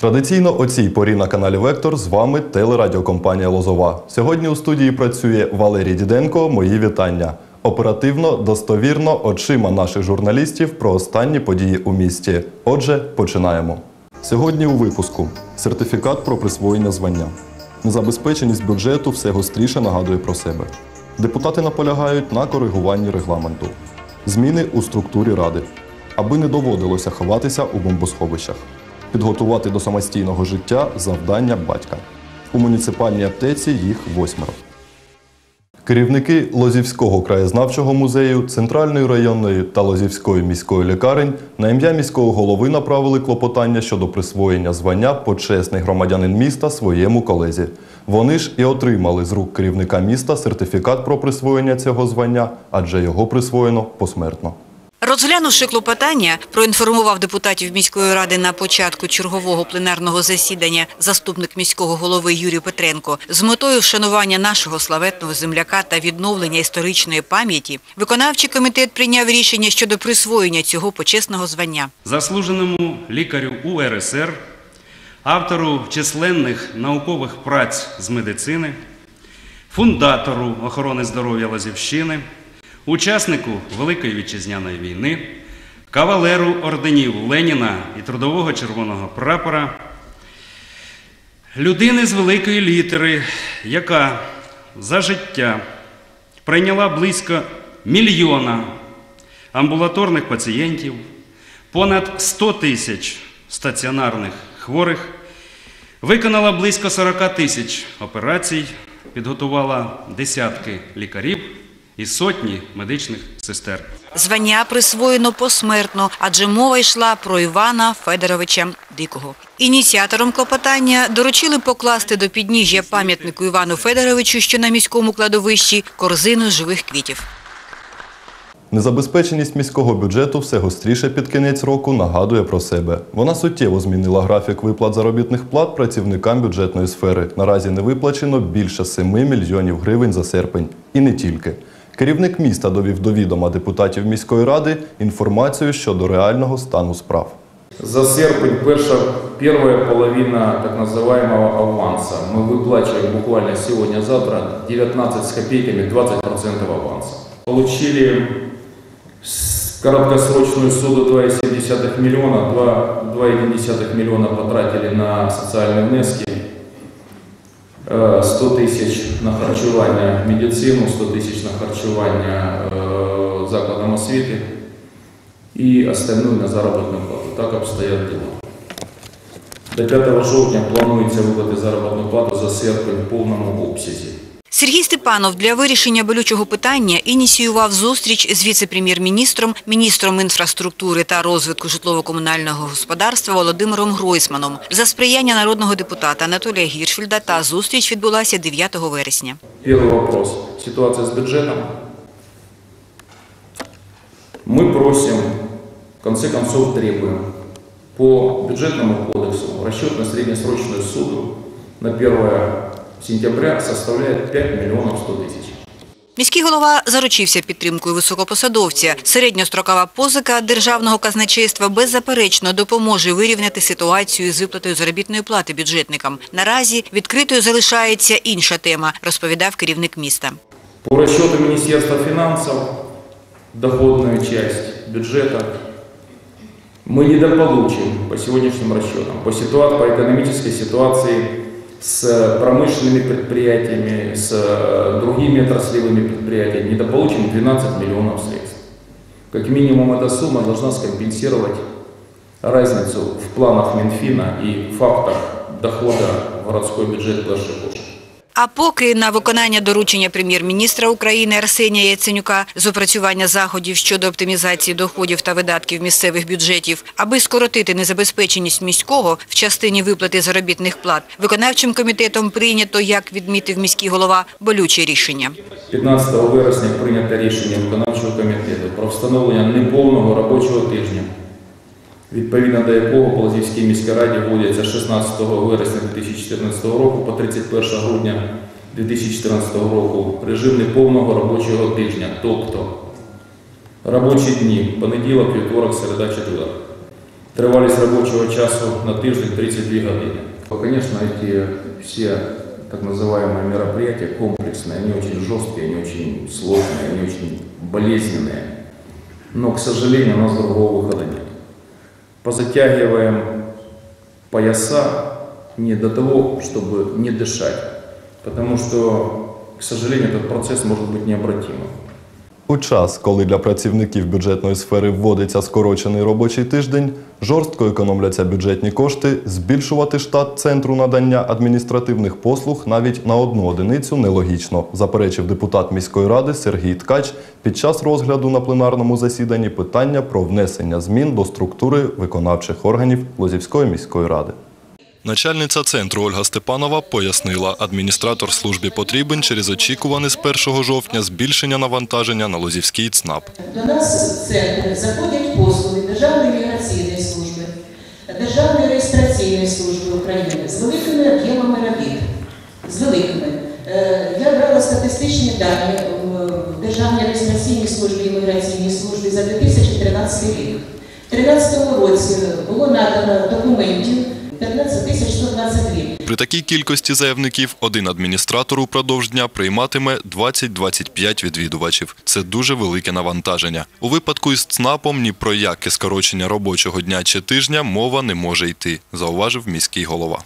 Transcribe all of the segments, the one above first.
Традиційно о цій порі на каналі Вектор з вами телерадіокомпанія Лозова. Сьогодні у студії працює Валерій Діденко. Мої вітання. Оперативно, достовірно, очима наших журналістів про останні події у місті. Отже, починаємо. Сьогодні у випуску сертифікат про присвоєння звання. Незабезпеченість бюджету все гостріше нагадує про себе. Депутати наполягають на коригуванні регламенту, зміни у структурі ради, аби не доводилося ховатися у бомбосховищах, підготувати до самостійного життя завдання батька. У муніципальній аптеці їх восьмеро. Керівники Лозівського краєзнавчого музею, Центральної районної та Лозівської міської лікарень на ім'я міського голови направили клопотання щодо присвоєння звання почесний громадянин міста своєму колезі. Вони ж і отримали з рук керівника міста сертифікат про присвоєння цього звання, адже його присвоєно посмертно. Розглянувши клопотання, проінформував депутатів міської ради на початку чергового пленарного засідання заступник міського голови Юрій Петренко з метою вшанування нашого славетного земляка та відновлення історичної пам'яті, виконавчий комітет прийняв рішення щодо присвоєння цього почесного звання. заслуженому лікарю УРСР, автору численних наукових праць з медицини, фундатору охорони здоров'я Лазівщини, учаснику Великої вітчизняної війни, кавалеру орденів Леніна і Трудового Червоного прапора, людини з великої літери, яка за життя прийняла близько мільйона амбулаторних пацієнтів, понад 100 тисяч стаціонарних хворих, виконала близько 40 тисяч операцій, підготувала десятки лікарів і сотні медичних сестер. Звання присвоєно посмертно, адже мова йшла про Івана Федоровича Дикого. Ініціатором клопотання доручили покласти до підніжжя пам'ятнику Івану Федоровичу, що на міському кладовищі, корзину живих квітів. Незабезпеченість міського бюджету все гостріше під кінець року нагадує про себе. Вона суттєво змінила графік виплат заробітних плат працівникам бюджетної сфери. Наразі не виплачено більше 7 мільйонів гривень за серпень. І не тільки. Керівник міста довів до відома депутатів міської ради інформацію щодо реального стану справ. За серпень перша, первая половина так называемого аванса. Мы выплачиваем буквально сегодня-завтра 19 с копейками 20% аванса. Получили с- короткосрочную суду 2,7 миллиона, 2 2,1 миллиона потратили на социальные внески, Е, 100 тисяч на харчування медицину, 100 тисяч на харчування е, закладам освіти і остальну на заробітну плату. Так обстоять діла. До 5 жовтня планується видати заробітну плату за серпень в повному обсязі. Сергій Степанов для вирішення болючого питання ініціював зустріч з віце-прем'єр-міністром, міністром інфраструктури та розвитку житлово-комунального господарства Володимиром Гройсманом за сприяння народного депутата Анатолія Гіршфельда та зустріч відбулася 9 вересня. Первый вопрос. Ситуация с бюджетом. Мы просим, в конце концов требуем, по бюджетному кодексу расчет на среднесрочную суду на 1 сентября составляет 5 миллионов 100 тысяч. Міський голова заручився підтримкою високопосадовця. Середньострокова позика державного казначейства беззаперечно допоможе вирівняти ситуацію з виплатою заробітної плати бюджетникам. Наразі відкритою залишається інша тема, розповідав керівник міста. По расчету Министерства финансов, доходную часть бюджета мы недополучим по сегодняшним расчетам, по, ситуации, по экономической ситуации с промышленными предприятиями, с э, другими отраслевыми предприятиями, недополучим 12 миллионов средств. Как минимум эта сумма должна скомпенсировать разницу в планах Минфина и фактах дохода городской бюджет Плашекоша. А поки на виконання доручення прем'єр-міністра України Арсенія Яценюка з опрацювання заходів щодо оптимізації доходів та видатків місцевих бюджетів, аби скоротити незабезпеченість міського в частині виплати заробітних плат, виконавчим комітетом прийнято, як відмітив міський голова, болюче рішення. 15 вересня прийнято рішення виконавчого комітету про встановлення неповного робочого тижня, відповідно до якого по Лазівській міській раді вводяться 16 вересня 2014 року по 31 грудня 2014 року режим неповного робочого тижня, тобто робочі дні, понеділок, вівторок, середа, четвер. Тривалість робочого часу на тиждень 32 години. Конечно, эти все так называемые мероприятия комплексные, они очень жесткие, они очень сложные, они очень болезненные. Но, к сожалению, у нас другого выхода нет. Позатягиваем пояса не до того, чтобы не дышать, потому что, к сожалению, этот процесс может быть необратимым. У час, коли для працівників бюджетної сфери вводиться скорочений робочий тиждень, жорстко економляться бюджетні кошти, збільшувати штат центру надання адміністративних послуг навіть на одну одиницю нелогічно, заперечив депутат міської ради Сергій Ткач під час розгляду на пленарному засіданні питання про внесення змін до структури виконавчих органів Лозівської міської ради. Начальниця центру Ольга Степанова пояснила, адміністратор службі потрібен через очікуване з 1 жовтня збільшення навантаження на Лозівський ЦНАП. До нас в центр заходять послуги Державної міграційної служби, Державної реєстраційної служби України з великими об'ємами робіт. З великими. Е, Я брала статистичні дані в Державній реєстраційній службі і міграційній службі за 2013 рік. У 2013 році було надано документів 15 тисяч 122. При такій кількості заявників один адміністратор упродовж дня прийматиме 20-25 відвідувачів. Це дуже велике навантаження. У випадку із ЦНАПом ні про яке скорочення робочого дня чи тижня мова не може йти, зауважив міський голова.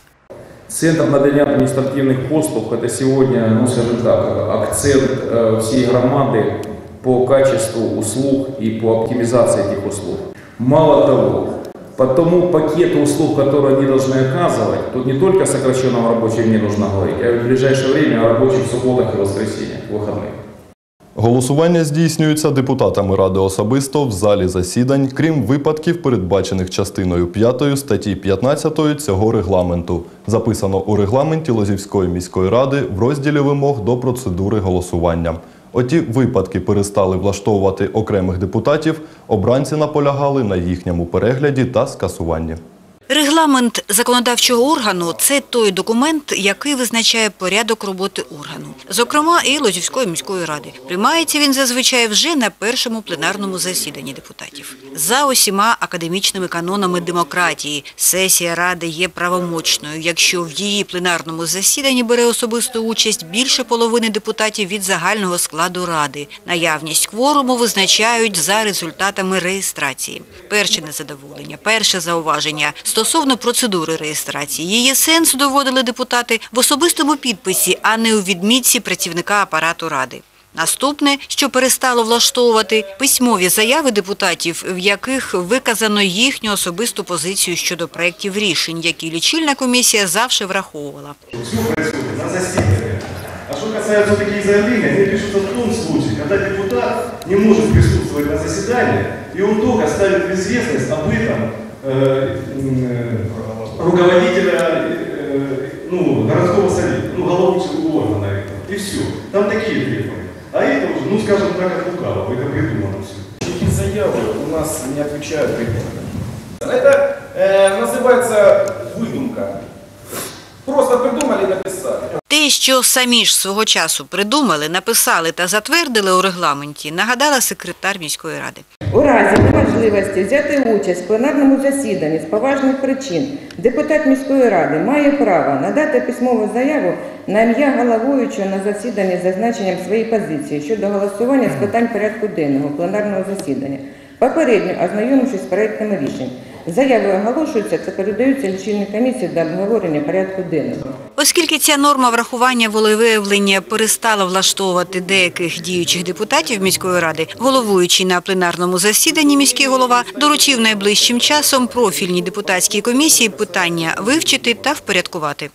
Центр надання адміністративних послуг – это сегодня, ну, скажем так, акцент э, всей громады по качеству услуг и по оптимизации этих услуг. Мало того, по тому пакету услуг, которые они должны оказывать, тут не только о сокращенном рабочем дне нужно говорить, а в ближайшее время о рабочих субботах и воскресеньях, выходных. Голосування здійснюється депутатами ради особисто в залі засідань, крім випадків, передбачених частиною 5 статті 15 цього регламенту. Записано у регламенті Лозівської міської ради в розділі вимог до процедури голосування. Оті випадки перестали влаштовувати окремих депутатів, обранці наполягали на їхньому перегляді та скасуванні. Регламент законодавчого органу – це той документ, який визначає порядок роботи органу, зокрема і Лозівської міської ради. Приймається він зазвичай вже на першому пленарному засіданні депутатів. За усіма академічними канонами демократії сесія ради є правомочною, якщо в її пленарному засіданні бере особисту участь більше половини депутатів від загального складу ради. Наявність кворуму визначають за результатами реєстрації. Перше незадоволення, перше зауваження стосовно процедури реєстрації. Її сенс доводили депутати в особистому підписі, а не у відмітці працівника апарату ради. Наступне, що перестало влаштовувати письмові заяви депутатів, в яких виказано їхню особисту позицію щодо проєктів рішень, які лічильна комісія завжди враховувала. Все происходит на заседании. А что касается таких заявлений, они пишутся в том случае, когда депутат не может присутствовать на заседании, и он только ставит в известность об этом э, м, э, руководителя э, ну, городского совета, ну, головного органа этого. И все. Там такие требования. А это уже, ну, скажем так, от лукавого, это придумано все. Такие заявы у нас не отвечают регламенту. Это э, называется выдумка. Просто придумали и написали. Те, що самі ж свого часу придумали, написали та затвердили у регламенті, нагадала секретар міської ради. У разі неможливості взяти участь в пленарному засіданні з поважних причин депутат міської ради має право надати письмову заяву на ім'я головуючого на засіданні з зазначенням своєї позиції щодо голосування з питань порядку денного пленарного засідання, попередньо ознайомившись з проектами рішень. Заяви оголошуються та передаються лічильній комісії до обговорення порядку денного. Оскільки ця норма врахування волевиявлення перестала влаштовувати деяких діючих депутатів міської ради, головуючий на пленарному засіданні міський голова доручив найближчим часом профільній депутатській комісії питання вивчити та впорядкувати.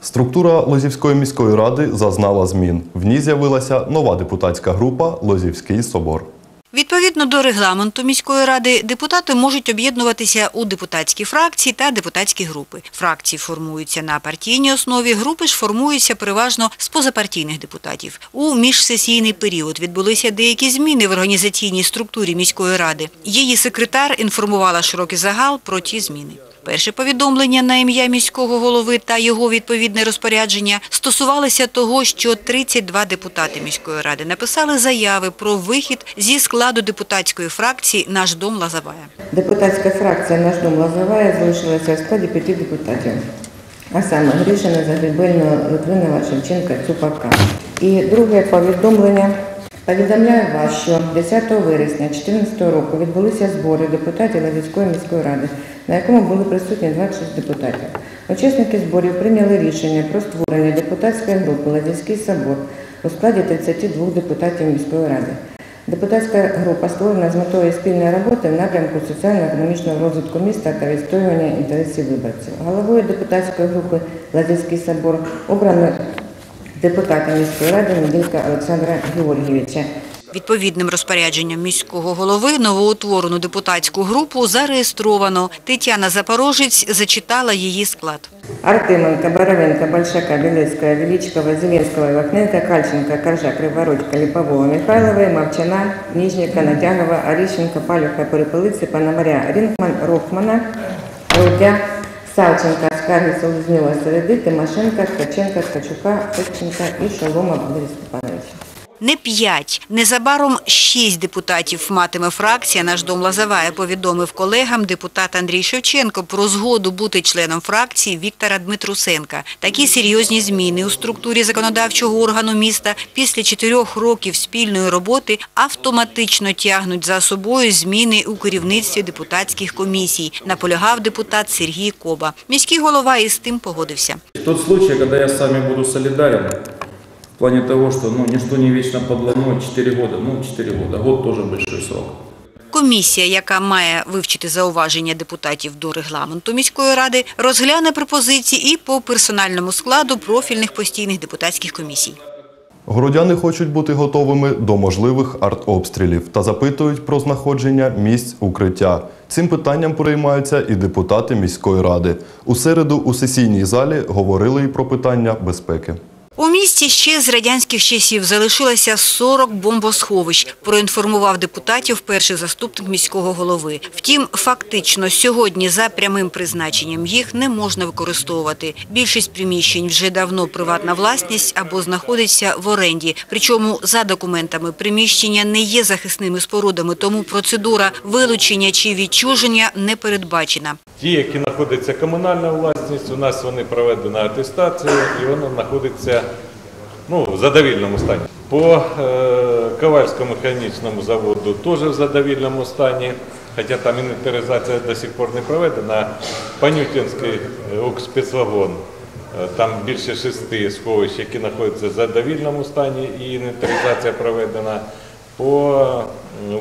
Структура Лозівської міської ради зазнала змін. В ній з'явилася нова депутатська група Лозівський собор. Відповідно до регламенту міської ради, депутати можуть об'єднуватися у депутатські фракції та депутатські групи. Фракції формуються на партійній основі, групи ж формуються переважно з позапартійних депутатів. У міжсесійний період відбулися деякі зміни в організаційній структурі міської ради. Її секретар інформувала широкий загал про ті зміни. Перше повідомлення на ім'я міського голови та його відповідне розпорядження стосувалися того, що 32 депутати міської ради написали заяви про вихід зі складу депутатської фракції «Наш дом Лазавая». Депутатська фракція «Наш дом Лозовая» залишилася в складі п'яти депутатів. А саме Гришина, Загребельного, Литвинова, Шевченка, Цупака. І друге повідомлення. Повідомляю вас, що 10 вересня 2014 року відбулися збори депутатів Лазівської міської ради, на якому були присутні 26 депутатів. Учасники зборів прийняли рішення про створення депутатської групи Лазівський собор у складі 32 депутатів міської ради. Депутатська група створена з метою спільної роботи в напрямку соціально-економічного розвитку міста та відстоювання інтересів виборців. Головою депутатської групи Лазівський собор обрано депутата міської ради Неділька Олександра Георгійовича. Відповідним розпорядженням міського голови новоутворену депутатську групу зареєстровано. Тетяна Запорожець зачитала її склад. Артеменко, Боровенко, Большака, Белецкая, Величкова, Зеленского, Вахненко, Кальченко, Коржак, Криворучка, Липового, Михайловой, Мовчана, Нижника, Натягова, Орищенко, Палюха, Перепелиці, Пономаря, Рінкман, Рохмана, Рудя, Савченка, Скарги, Селезньова, Середи, Тимошенка, Ткаченка, Ткачука, Петченка і Шолома Валерія Степановича. Не п'ять, незабаром шість депутатів матиме фракція «Наш дом Лазавая», повідомив колегам депутат Андрій Шевченко про згоду бути членом фракції Віктора Дмитрусенка. Такі серйозні зміни у структурі законодавчого органу міста після чотирьох років спільної роботи автоматично тягнуть за собою зміни у керівництві депутатських комісій, наполягав депутат Сергій Коба. Міський голова із тим погодився. Тот случай, когда я вами буду солидарен, в плане того, что ну, ничто не вечно подлано, 4 года, ну 4 года, год тоже большой срок. Комісія, яка має вивчити зауваження депутатів до регламенту міської ради, розгляне пропозиції і по персональному складу профільних постійних депутатських комісій. Городяни хочуть бути готовими до можливих артобстрілів та запитують про знаходження місць укриття. Цим питанням переймаються і депутати міської ради. У середу у сесійній залі говорили і про питання безпеки. У місті ще з радянських часів залишилося 40 бомбосховищ, проінформував депутатів перший заступник міського голови. Втім, фактично сьогодні за прямим призначенням їх не можна використовувати. Більшість приміщень вже давно приватна власність або знаходиться в оренді. Причому за документами приміщення не є захисними спорудами, тому процедура вилучення чи відчуження не передбачена. Ті, які знаходяться комунальна власність, у нас вони проведена атестація і воно знаходиться ну, в задовільному стані. По е, Ковальському механічному заводу теж в задовільному стані, хоча там інвентаризація до сих пор не проведена. Панютинський е, укрспецвагон, е, там більше шести сховищ, які знаходяться в задовільному стані і інвентаризація проведена. По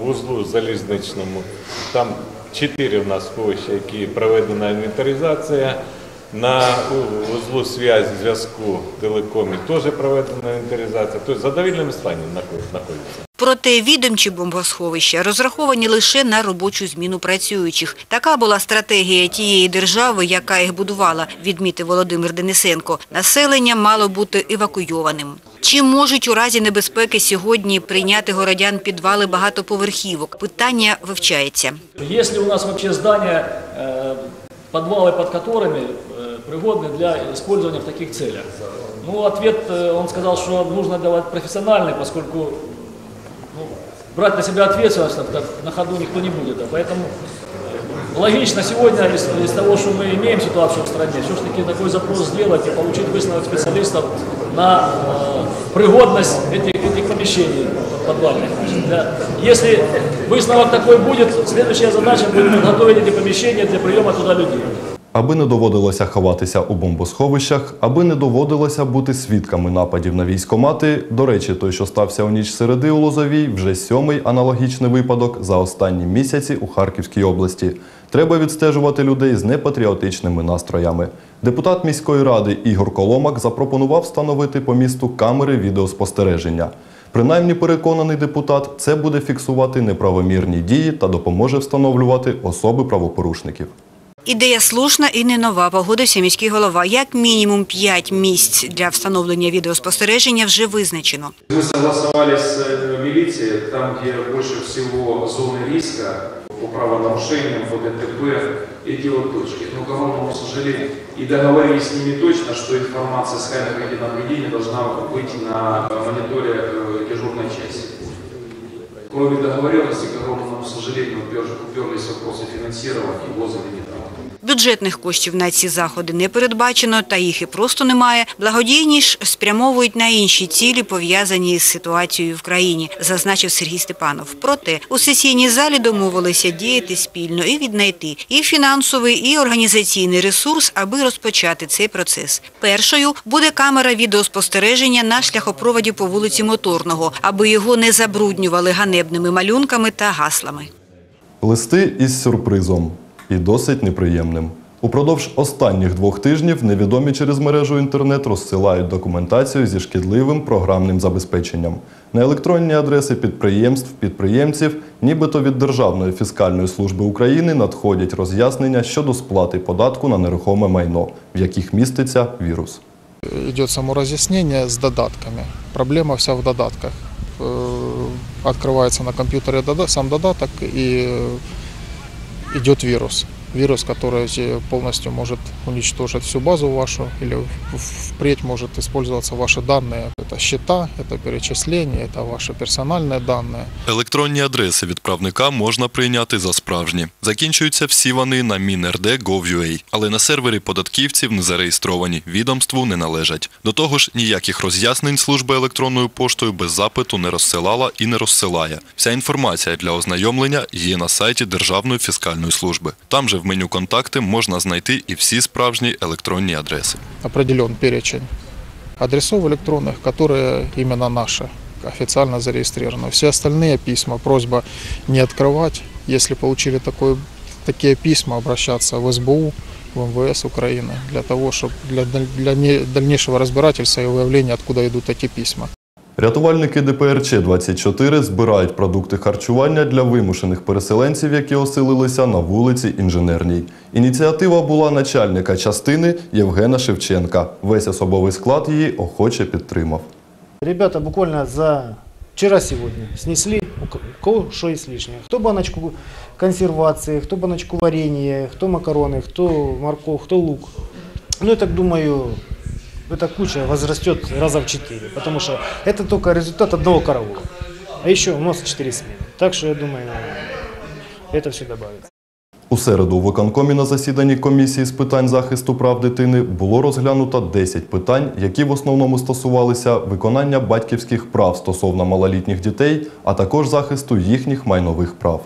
вузлу залізничному, там чотири в нас сховища, які проведена інвентаризація На у- вузлу зв'язку, зв'язку телекомі теж проведена інвентаризація. Тобто в задовільному стані знаход- знаходиться. Проте відомчі бомбосховища розраховані лише на робочу зміну працюючих. Така була стратегія тієї держави, яка їх будувала, відмітив Володимир Денисенко. Населення мало бути евакуйованим. Чи можуть у разі небезпеки сьогодні прийняти городян підвали багатоповерхівок? Питання вивчається. Есть ли у нас вообще здания, э, подвалы под которыми э, пригодны для использования в таких целях? Ну, ответ, э, он сказал, что нужно давать профессиональный, поскольку ну, брать на себя ответственность так, на ходу никто не будет. А поэтому логично сегодня из, из того, что мы имеем ситуацию в стране, все-таки такой запрос сделать и получить высновок специалистов на э, пригодность этих, этих помещений подвальных. Да. Если высновок такой будет, следующая задача будет подготовить эти помещения для приема туда людей. Аби не доводилося ховатися у бомбосховищах, аби не доводилося бути свідками нападів на військомати. До речі, той, що стався у ніч середи у Лозовій, вже сьомий аналогічний випадок за останні місяці у Харківській області. Треба відстежувати людей з непатріотичними настроями. Депутат міської ради Ігор Коломак запропонував встановити по місту камери відеоспостереження. Принаймні, переконаний депутат, це буде фіксувати неправомірні дії та допоможе встановлювати особи правопорушників. Ідея слушна і не нова, погодився міський голова. Як мінімум п'ять місць для встановлення відеоспостереження вже визначено. Мы согласовали с э, милицией, там, где больше всего зоны риска, по правонарушениям, по ДТП, эти вот точки. Но, к огромному сожалению, и договорились с ними точно, что информация с камер видеонаблюдения должна быть на э, мониторе э, дежурной части. Кроме договоренности, к огромному сожалению, упер- уперлись вопросы финансирования и воза. Бюджетних коштів на ці заходи не передбачено, та їх і просто немає. Благодійні ж спрямовують на інші цілі, пов'язані з ситуацією в країні, зазначив Сергій Степанов. Проте у сесійній залі домовилися діяти спільно і віднайти і фінансовий, і організаційний ресурс, аби розпочати цей процес. Першою буде камера відеоспостереження на шляхопроводі по вулиці Моторного, аби його не забруднювали ганебними малюнками та гаслами. Листи із сюрпризом і досить неприємним. Упродовж останніх двох тижнів невідомі через мережу інтернет розсилають документацію зі шкідливим програмним забезпеченням на електронні адреси підприємств, підприємців, нібито від Державної фіскальної служби України надходять роз'яснення щодо сплати податку на нерухоме майно, в яких міститься вірус. идет само разъяснение с додатками. Проблема вся в додатках Э, Открывается на компьютере дода- сам додаток и э, идет вирус. Вирус, который э, полностью может уничтожить всю базу вашу или в- впредь может использоваться ваши данные. Это счета, это перечисления, это ваши персональные данные. Електронні адреси відправника можна прийняти за справжні. Закінчуються всі вони на minrd.gov.ua, але на сервері податківців не зареєстровані, відомству не належать. До того ж, ніяких роз'яснень служба електронною поштою без запиту не розсилала і не розсилає. Вся інформація для ознайомлення є на сайті Державної фіскальної служби. Там же в меню контакти можна знайти і всі справжні електронні адреси. определен перечень адресов электронных, которые именно наши, официально зарегистрированы. Все остальные письма, просьба не открывать. Если получили такое, такие письма, обращаться в СБУ, в МВС Украины, для того, чтобы для, даль- для не- дальнейшего разбирательства и выявления, откуда идут эти письма. Рятувальники ДПРЧ-24 збирають продукти харчування для вимушених переселенців, які оселилися на вулиці Інженерній. Ініціатива була начальника частини Євгена Шевченка. Весь особовий склад її охоче підтримав. Ребята буквально за вчера-сегодня снесли у ко- у кого что есть лишнее. Кто баночку консервации, кто баночку варенья, кто макароны, кто морковь, кто лук. Ну, я так думаю, эта куча возрастет раза в четыре, потому что это только результат одного караула. А еще у нас 4 смены. Так что я думаю, это все добавится. У середу у виконкомі на засіданні комісії з питань захисту прав дитини було розглянуто 10 питань, які в основному стосувалися виконання батьківських прав стосовно малолітніх дітей, а також захисту їхніх майнових прав.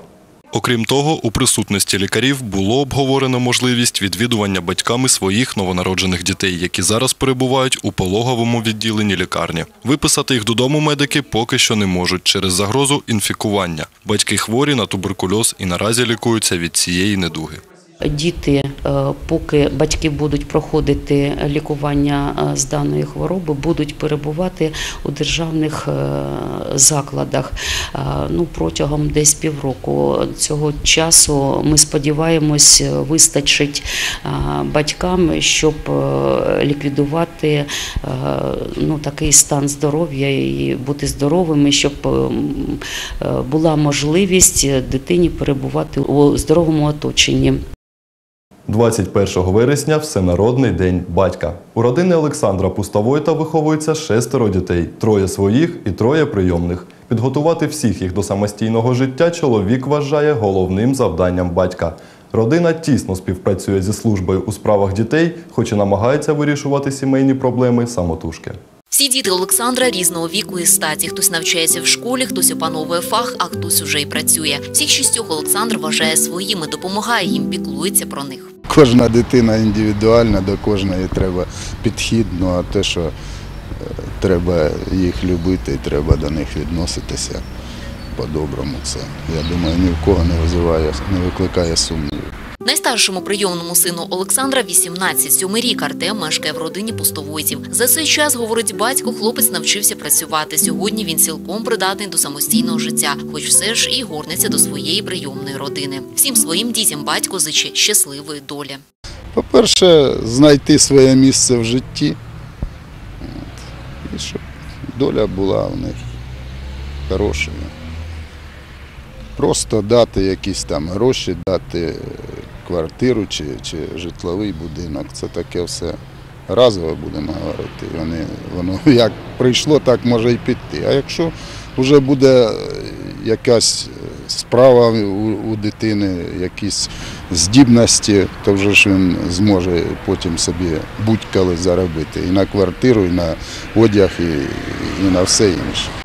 Окрім того, у присутності лікарів було обговорено можливість відвідування батьками своїх новонароджених дітей, які зараз перебувають у пологовому відділенні лікарні. Виписати їх додому медики поки що не можуть через загрозу інфікування. Батьки хворі на туберкульоз і наразі лікуються від цієї недуги. Діти, е, поки батьки будуть проходити лікування е, з даної хвороби, будуть перебувати у державних е, закладах ну, протягом десь півроку. Цього часу ми сподіваємось, вистачить батькам, щоб ліквідувати ну, такий стан здоров'я і бути здоровими, щоб е, м, е, була можливість дитині перебувати у здоровому оточенні. 21 вересня Всенародний день батька. У родини Олександра Пустовойта виховується шестеро дітей, троє своїх і троє прийомних. Підготувати всіх їх до самостійного життя чоловік вважає головним завданням батька. Родина тісно співпрацює зі службою у справах дітей, хоч і намагається вирішувати сімейні проблеми самотужки. Всі діти Олександра різного віку і статі. Хтось навчається в школі, хтось опановує фах, а хтось уже й працює. Всіх шістьох Олександр вважає своїми, допомагає їм, піклується про них. Кожна дитина індивідуальна, до кожної треба підхід, ну а те, що е, треба їх любити і треба до них відноситися по-доброму, це я думаю, ні в кого не визиває, не викликає сумнівів. Найстаршому прийомному сину Олександра 18, сьомий рік Артем мешкає в родині пустовойців. За цей час, говорить батько, хлопець навчився працювати. Сьогодні він цілком придатний до самостійного життя, хоч все ж і горниться до своєї прийомної родини. Всім своїм дітям батько зиче щасливої долі. По-перше, знайти своє місце в житті, і щоб доля була в них хорошою. Просто дати якісь там гроші, дати квартиру чи, чи житловий будинок. Це таке все разове будемо говорити. Вони, воно як прийшло, так може і піти. А якщо вже буде якась справа у, у дитини, якісь здібності, то вже ж він зможе потім собі будь-коли заробити і на квартиру, і на одяг, і, і на все інше.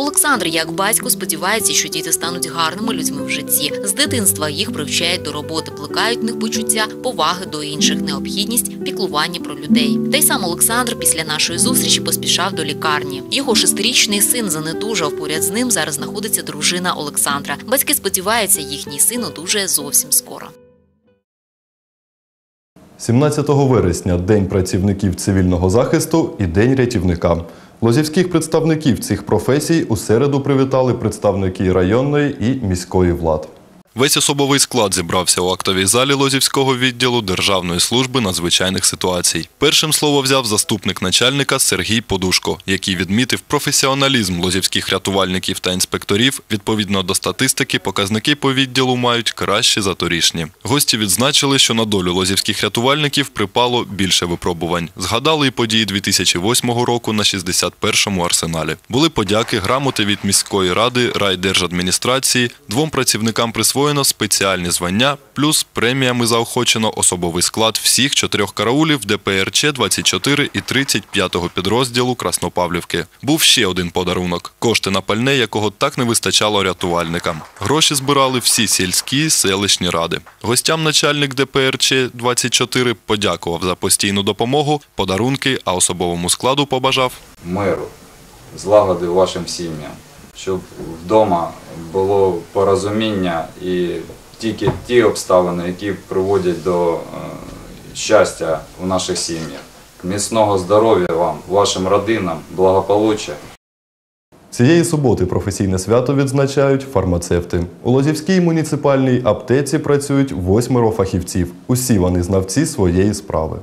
Олександр, як батько, сподівається, що діти стануть гарними людьми в житті. З дитинства їх привчають до роботи, плекають в них почуття, поваги до інших, необхідність, піклування про людей. Та й сам Олександр після нашої зустрічі поспішав до лікарні. Його шестирічний син занедужав. Поряд з ним зараз знаходиться дружина Олександра. Батьки сподіваються, їхній син одужає зовсім скоро. 17 вересня День працівників цивільного захисту і День рятівника. Лозівських представників цих професій у середу привітали представники районної і міської влад. Весь особовий склад зібрався у актовій залі Лозівського відділу Державної служби надзвичайних ситуацій. Першим слово взяв заступник начальника Сергій Подушко, який відмітив професіоналізм лозівських рятувальників та інспекторів. Відповідно до статистики, показники по відділу мають кращі за торішні. Гості відзначили, що на долю лозівських рятувальників припало більше випробувань. Згадали і події 2008 року на 61-му арсеналі. Були подяки, грамоти від міської ради, райдержадміністрації, двом працівникам присвоєно спеціальні звання, плюс преміями заохочено особовий склад всіх чотирьох караулів ДПРЧ 24 і 35-го підрозділу Краснопавлівки. Був ще один подарунок кошти на пальне, якого так не вистачало рятувальникам. Гроші збирали всі сільські селищні ради. Гостям начальник ДПРЧ 24 подякував за постійну допомогу, подарунки, а особовому складу побажав миру, злагоди вашим сім'ям, щоб вдома було порозуміння і тільки ті обставини, які приводять до е, щастя у наших сім'ях. Міцного здоров'я вам, вашим родинам, благополуччя. Цієї суботи професійне свято відзначають фармацевти. У Лозівській муніципальній аптеці працюють восьмеро фахівців. Усі вони знавці своєї справи.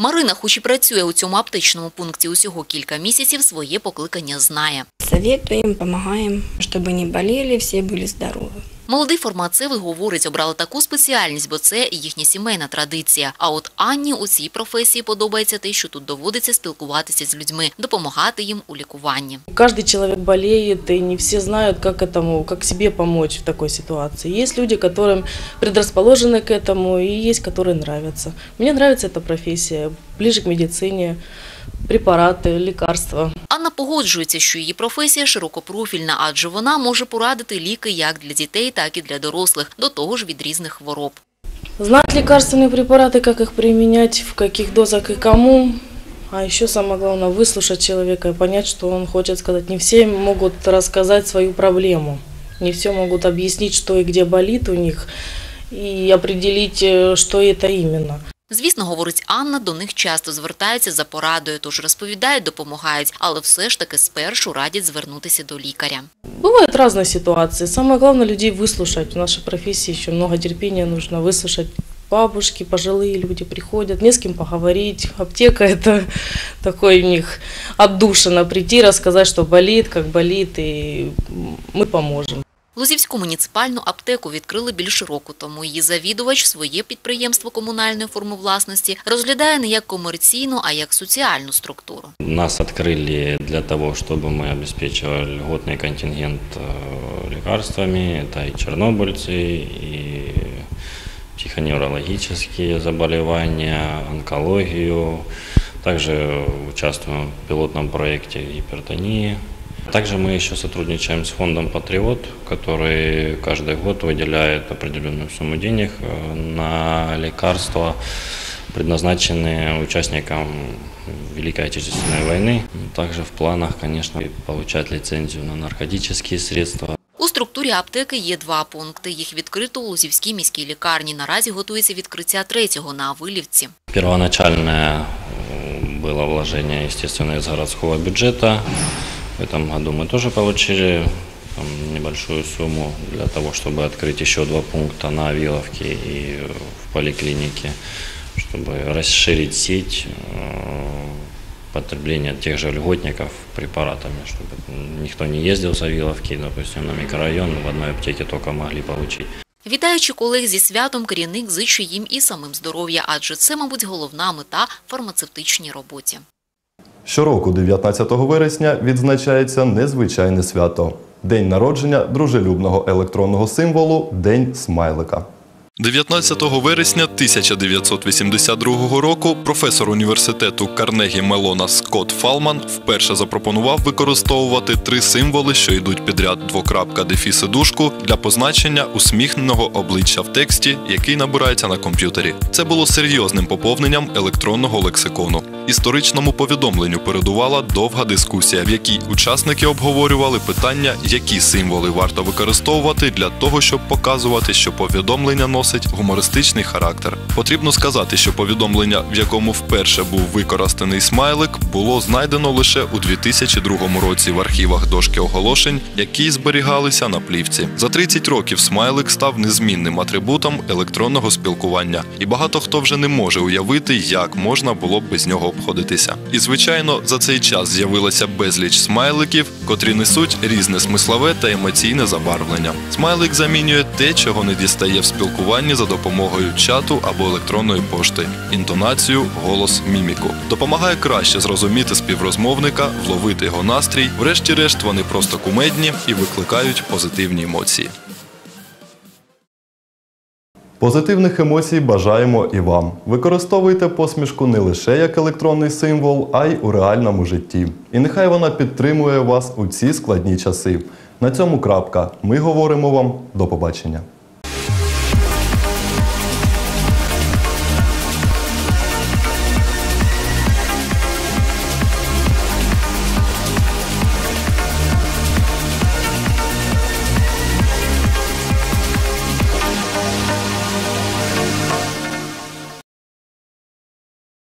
Марина, хоч і працює у цьому аптечному пункті усього кілька місяців, своє покликання знає. Советуем, помогаем, чтобы не болели, все были здоровы. Молодий фармацевт говорить, обрали таку спеціальність, бо це їхня сімейна традиція. А от Анні у цій професії подобається те, що тут доводиться спілкуватися з людьми, допомагати їм у лікуванні. Каждый человек болеет, и не все знают, как этому, как себе помочь в такой ситуации. Есть люди, которым предрасположены к этому, и есть, которые нравятся. Мне нравится эта профессия, ближе к медицине, препараты, лекарства. Анна погоджується, що її професія широкопрофільна, адже вона може порадити ліки як для дітей, так і для дорослих, до того ж від різних хвороб. Знать лекарственные препараты, как их применять, в каких дозах и кому. А еще самое главное, выслушать человека и понять, что он хочет сказать. Не все могут рассказать свою проблему. Не все могут объяснить, что и где болит у них, и определить, э, что это именно. Звісно, говорить Анна, до них часто звертаються за порадою, тож розповідають, допомагають, але все ж таки спершу радять звернутися до лікаря. Бывают разные ситуации. Самое главное людей выслушать. В нашей профессии еще много терпения нужно выслушать. Бабушки, пожилые люди приходят, не с кем поговорить. Аптека – это такой у них отдушина. Прийти, рассказать, что болит, как болит, и мы поможем. Лозівську муніципальну аптеку відкрили більше року тому. Її завідувач своє підприємство комунальної форми власності розглядає не як комерційну, а як соціальну структуру. Нас открыли для того, чтобы мы обеспечивали льготный контингент э, лекарствами. Это и чернобыльцы, и психоневрологические заболевания, онкологию. Также участвуем в пилотном проекте гипертонии. Также мы еще сотрудничаем с фондом «Патриот», который каждый год выделяет определенную сумму денег э, на лекарства, предназначенные участникам Великой Отечественной войны. Также в планах, конечно, получать лицензию на наркотические средства. У структурі аптеки є два пункти. Їх відкрито у Лозівській міській лікарні. Наразі готується відкриття третього на Вилівці. Первоначальное э, было вложение, естественно, из городского бюджета. В этом году мы тоже получили там, небольшую сумму для того, чтобы открыть еще два пункта на Виловке и в поликлинике, чтобы расширить сеть, э, потребление тех же льготников препаратами, чтобы никто не ездил с Авиловки, допустим, на микрорайон, в одной аптеке только могли получить. Вітаючи колег зі святом, керівник зичує їм і самим здоров'я, адже це, мабуть, головна мета в фармацевтичній роботі. Щороку, 19 вересня, відзначається незвичайне свято День народження дружелюбного електронного символу День смайлика. 19 вересня 1982 року професор університету Карнегі Мелона Скотт Фалман вперше запропонував використовувати три символи, що йдуть підряд двокрапка дефіси дужку для позначення усміхненого обличчя в тексті, який набирається на комп'ютері. Це було серйозним поповненням електронного лексикону. Історичному повідомленню передувала довга дискусія, в якій учасники обговорювали питання, які символи варто використовувати для того, щоб показувати, що повідомлення носить гумористичний характер. Потрібно сказати, що повідомлення, в якому вперше був використаний смайлик, було знайдено лише у 2002 році в архівах дошки оголошень, які зберігалися на плівці. За 30 років смайлик став незмінним атрибутом електронного спілкування, і багато хто вже не може уявити, як можна було б без нього обходитися. І звичайно, за цей час з'явилося безліч смайликів, котрі несуть різне смислове та емоційне забарвлення. Смайлик замінює те, чого не дістає в спілкуванні за допомогою чату або електронної пошти, інтонацію, голос, міміку. Допомагає краще зрозуміти співрозмовника, вловити його настрій. Врешті-решт, вони просто кумедні і викликають позитивні емоції. Позитивних емоцій бажаємо і вам. Використовуйте посмішку не лише як електронний символ, а й у реальному житті. І нехай вона підтримує вас у ці складні часи. На цьому крапка. Ми говоримо вам до побачення.